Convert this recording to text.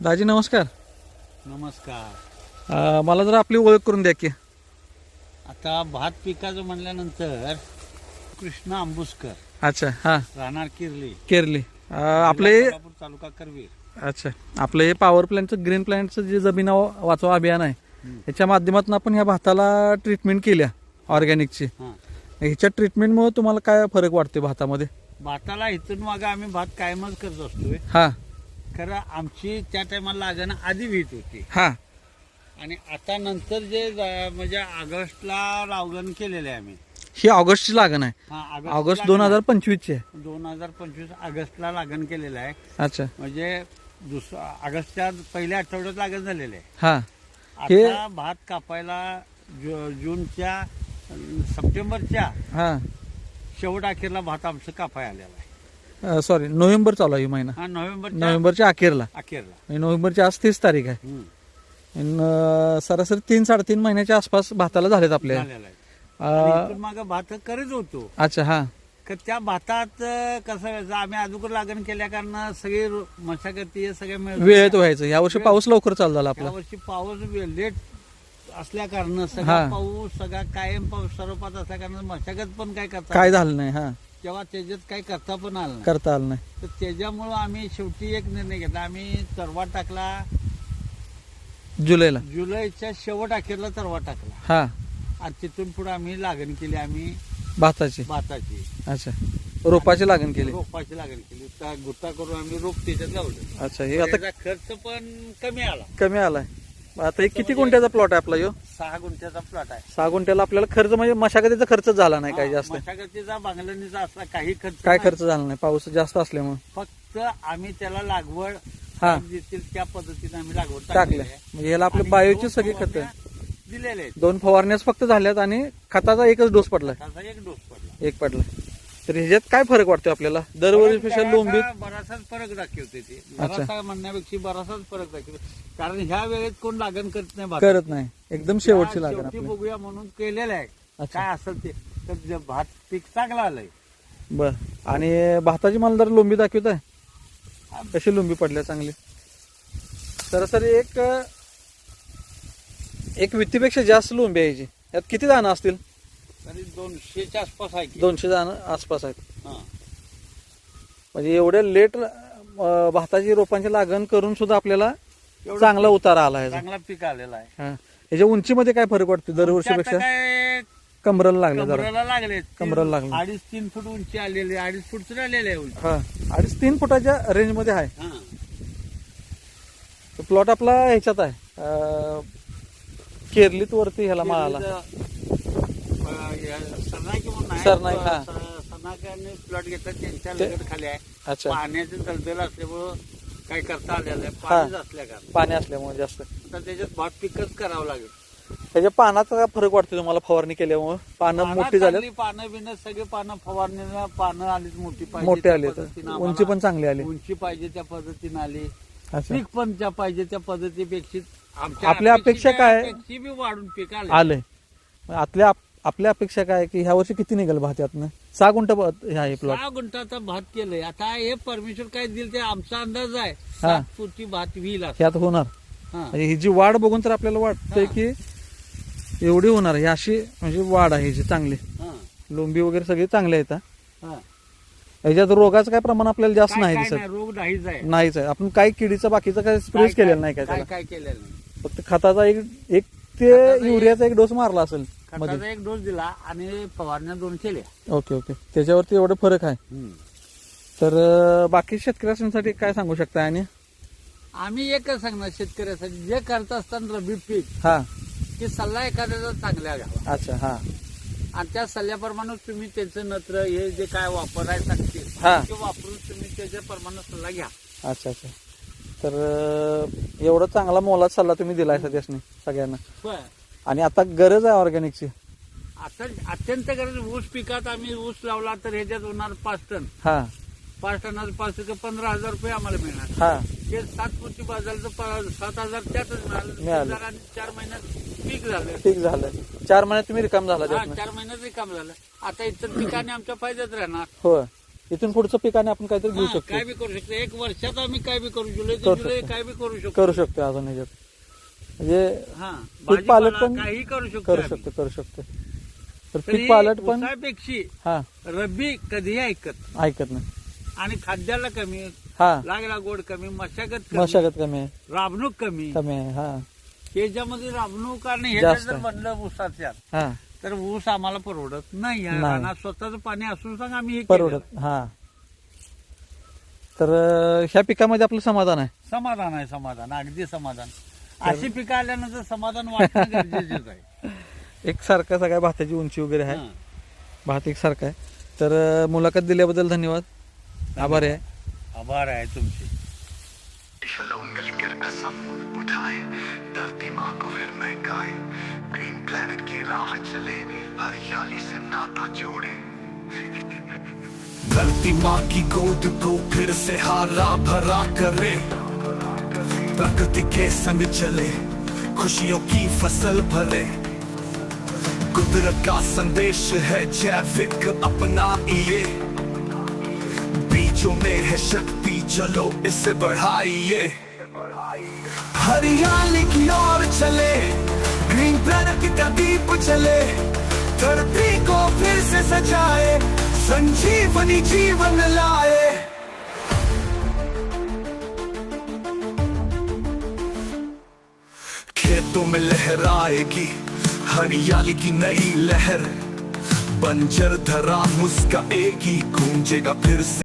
दाजी नमस्कार. नमस्कार. अं, मला जरा आपली ओळख करून द्या की. आता भात पिकाचं म्हणल्यानंतर कृष्ण आंबुसकर अच्छा हां. राहणार किर्ली. केरली. अं, आपले तालुका करवीर. अच्छा. आपलं हे पॉवर प्लॅनचं ग्रीन प्लॅनचं जे जमीन वाचवा अभियान आहे. याच्या माध्यमातून आपण ह्या भाताला ट्रीटमेंट केल्या ऑर्गॅनिकची हां. ह्याच्या ट्रीटमेंटमुळे तुम्हाला काय फरक वाटते भातामध्ये? भाताला इथून मागं आम्ही भात कायमच करत असतोय. हां. खरं आमची त्या टायमाला लागणं आधी वीट होती. हां. आणि आता नंतर जे ज- म्हणजे ऑगस्टला लावगण केलेलं आहे आम्ही. ही ऑगस्टची लागण आहे. हा ऑगस्ट दोन हजार पंचवीसची आहे. दोन हजार पंचवीस ऑगस्टला लागण केलेलं आहे. अच्छा. म्हणजे दुसरा ऑगस्टच्या पहिल्या आठवड्यात लागण झालेलं आहे. हां. हे- आता भात कापायला जु- जूनच्या अं, सप्टेंबरच्या हां. शेवट अखेरला भात आमचं कापाय आलेला आहे. सॉरी नोव्हेंबर चालू आहे ही महिना. हा नोव्हेंबरच्या नोव्हेंबरच्या अखेरला. अखेरला. आणि नोव्हेंबरची आज तीस तारीख आहे. हम्म. आणि, अं, सरासरी तीन साडेतीन महिन्याच्या आसपास भाताला झालेत आपल्या. झालेला आहे. आणि अं, इथून मागं भात करत होतो. अच्छा हां. तर त्या भातात अं, कसं व्हायचं? आम्ही अगोदर लागण केल्या कारण सगळी रो- मशागती हे सगळे मिळत वेळेत व्हायचं. यावर्षी पाऊस लवकर चालू झाला आपला. वर्षी पाऊस लेट असल्या कारण हा. सगळा पाऊस सगळा कायम पाऊस सर्वपात असल्या कारण मशागत पण काय करता काय झालं नाही हा. तेव्हा त्याच्यात काही करता पण आलं नाही. करता आलं नाही. तर त्याच्यामुळं आम्ही शेवटी एक निर्णय घेतला. आम्ही तरवा टाकला. जुलैला. जुलैच्या शेवट अखेरला तरवा टाकला. हा. आणि तिथून पुढे आम्ही लागण केली आम्ही. भाताची. भाताची. अच्छा. रोपाची लागण केली. रोपाची लागण केली. त्या गुत्ता करून आम्ही रोप त्याच्यात लावलं. अच्छा हे आता त्याचा खर्च पण कमी आला. कमी आलाय. आता हे किती गुंठ्याचा प्लॉट आहे आपला ह्यो सहा गुंठ्याचा प्लॉट आहे. सहा गुंठ्याला आपल्याला खर्च म्हणजे मशागतीचा खर्च झाला नाही काही जास्त. मशागतीचा बांगलणीचा असला काही खर्च काय. खर्च झाला नाही? पाऊस जास्त असल्यामुळे. फक्त आम्ही त्याला लागवड हा. देतील त्या पद्धतीने आम्ही लागवड टाकल्या. टाकलेली आहे. म्हणजे ह्याला आपले आणि बायोची दोन सगळी खतं. फवारण्या आहेत. दोन फवारण्याच फक्त झाल्यात आणि खताचा एकच डोस त्याचा एक डोस पडला. एक पडला तर ह्याच्यात काय फरक वाटतो आपल्याला? दरवर्षीपेक्षा लोंबीत? बराचसा- बराचसाच फरक दाखवते ते. बराचसा म्हणण्यापेक्षा बराचसाच फरक दाखवते कारण ह्या वेळेत कोण लागण करत नाही भात. करत नाही. एकदम शेवटची लागण शेवटी आपली. बघूया म्हणून केलेलं आहे. अच्छा. काय असेल ते. तर जे भात पीक चांगलं आलंय. बर. आणि भाताची मला जर लोंबी दाखवत आहे कशी लोंबी पडल्या चांगली? सरासरी एक एक वित्तीपेक्षा जास्त लोंबी आहे याची यात किती दाणं असतील? तरी दोनशेच्या आसपास आहे की. दोनशे दाणं आसपास आहेत हा. म्हणजे एवढ्या लेट भाताची रोपांची लागण करून सुद्धा आपल्याला एवढं चांगला उतारा आला ह्याचा चांगला पीक आलेला आहे हा. ह्याच्या उंचीमध्ये काय फरक वाटतो आता दरवर्षीपेक्षा काय कमरला लागलं जरा कमराला लागले कमरेला लागले. अडीच तीन फूट उंची आलेली आहे. अडीच फूट आलेले आहे उंची हा अडीच तीन फुटाच्या रेंजमध्ये आहे हा. प्लॉट आपला ह्याच्यात आहे अं, केरलीत वरती ह्याला माळाला सरनाईक म्हणून आहे. सरनाईक, हा. स- सरनाईकांनी प्लॉट घेतला त्यांच्या ते- लगत खाली आहे. अच्छा. पाण्याचे दलदल असल्यामुळं काही करता आलेलं आहे पाणीच असल्या कारण पाणी असल्यामुळे जास्त. आता त्याच्यात भात पिकच करावं लागेल. त्याच्या पानाचा काय फरक वाटतो तुम्हाला फवारणी केल्यामुळे? पानं मोठी झाली चांगली, पानं बिनं सगळे पानं फवारणीनं पानं आलीच मोठी पाहिजे मोठे त्या आले पद्धतीनं उंची पण चांगली आली. उंची पाहिजे त्या पद्धतीनं आली. अच्छा. पीक पण त्या पाहिजे त्या पद्धतीपेक्षा आमच्या आपल्या अपेक्षा काय? अपेक्षेपेक्षा बी वाढून पीक आले आलंय. मग आपल्या आपल्या अपेक्षा काय की ह्या वर्षी किती निघेल भात यातनं? सहा गुंठ हे आहे प्लॉट सहा गुंठाचा भात केलंय. आता हे परमेश्वर काय दिल ते आमचा अंदाज आहे. सात फुटी भात होईल असं. ह्यात होणार. हा. म्हणजे ही जी वाढ बघून तर आपल्याला वाटतंय. की एवढी होणार. ही अशी म्हणजे वाढ आहे हिची चांगली. हा. लोंबी वगैरे सगळी चांगली आहेत हा. हा. ह्याच्यात रोगाचं काय प्रमाण आपल्याला जास्त काय- नाही काय दिसत. नाही, रोग नाहीच आहे. नाहीच आहे. आपण काही किडीचं बाकीचं काय स्प्रेच केलेलं नाही काय काय त्याला. काय केलेलं नाही. फक्त खताचा एक एक ते खताचा एक- युरियाचा एक डोस मारला असेल. खताचा एक डोस दिला आणि फवारण्या दोन केल्या. Okay okay. त्याच्यावरती एवढं फरक आहे? तर अं, बाकी शेतकऱ्यांसाठी काय सांगू शकता आणि? आम्ही एकच सांगणार शेतकऱ्यासाठी जे करत असताना रबी पीक हा. की सल्ला एखाद्याचा चांगला घ्यावा. अच्छा हा. आणि त्या सल्ल्याप्रमाणे तुम्ही त्याचं नत्र हे जे काय वापरायला लागते हा. ते वापरून तुम्ही त्याच्याप्रमाणे सल्ला घ्या. अच्छा अच्छा. तर अं, एवढा चांगला मोलाचा सल्ला तुम्ही दिलाय सध्यासनी सगळ्यांना. पण आणि आता गरज आहे ऑर्गॅनिकची. आता अत्यंत गरज ऊस पिकात आम्ही ऊस लावला तर ह्याच्यात होणार पाच टन. हा. पाच टनाचं पाच टक्के पंधरा हजार रुपये आम्हाला मिळणार. हा. ते सात बाजारचं प- सात हजार त्यातच मिळालं. आणि चार महिन्यात पीक झालं. ठीक झालं. चार महिन्यात तुम्ही रिकाम झाला हा त्यातनं. चार महिन्यात काम झालं. आता इतर पिकाने आमच्या फायद्यात राहणार. हो इथून पुढचं पिकाने आपण काहीतरी घेऊ हा, शकतो. काय बी करू शकतो. एक वर्षात आम्ही काय बी करू जुलै ते करू जुलै शकतो. काय बी करू शकतो. करू शकतो अजून याच्यात म्हणजे हा पीक पालट भाजीपाला पण काही करू शकतो करू आम्ही. शकतो करू शकतो. तर पीक पालट पण ऊसापेक्षी हा. रब्बी कधीही ऐकत ऐकत नाही. आणि खाद्याला कमी हा. लाग लागवड कमी मशागत कमी मशागत कमी आहे. राबणूक कमी. कमी आहे हा. ह्याच्यामध्ये राबणूक आणि हे जास्त. जर. बनलं ऊसाच्या हा. तर ऊस आम्हाला परवडत नाही. नाही. रानात स्वतःच पाणी असून सांग आम्ही हे केलेलं. परवडत हा. तर अं, ह्या पिकामध्ये आपलं समाधान आहे? समाधान आहे समाधान. अगदी समाधान. अशी पिकं आल्यानंतर समाधान वाटणं गरजेचंच आहे. एक सारखा सगळ्या भाताची उंची वगैरे आहे. हा. भात एक सारखा आहे. तर मुलाखत दिल्याबद्दल धन्यवाद. आभार आहे. आभार आहे तुमचे. कसम उठाए धरती माँ को फिर महकाए ग्रीन प्लेनेट की राह चले हरियाली से नाता जोड़े धरती माँ की गोद को फिर से हारा भरा करे। प्रकृति के संग चले। खुशियों की फ़सल भरे। कुदरत का संदेश है जैविक अपनाइए। बीजों में है शक्ति चलो इसे बढ़ाइए। हरियाली की ओर चले। ग्रीन प्लेनेट का दीप चले धरती को फिर से सजाए। संजीवनी जीवन लाए। खेतों में लहराएगी हरियाली की नई लहर। बंजर धरा मुस्क एक ही गूंजेगा फिर से।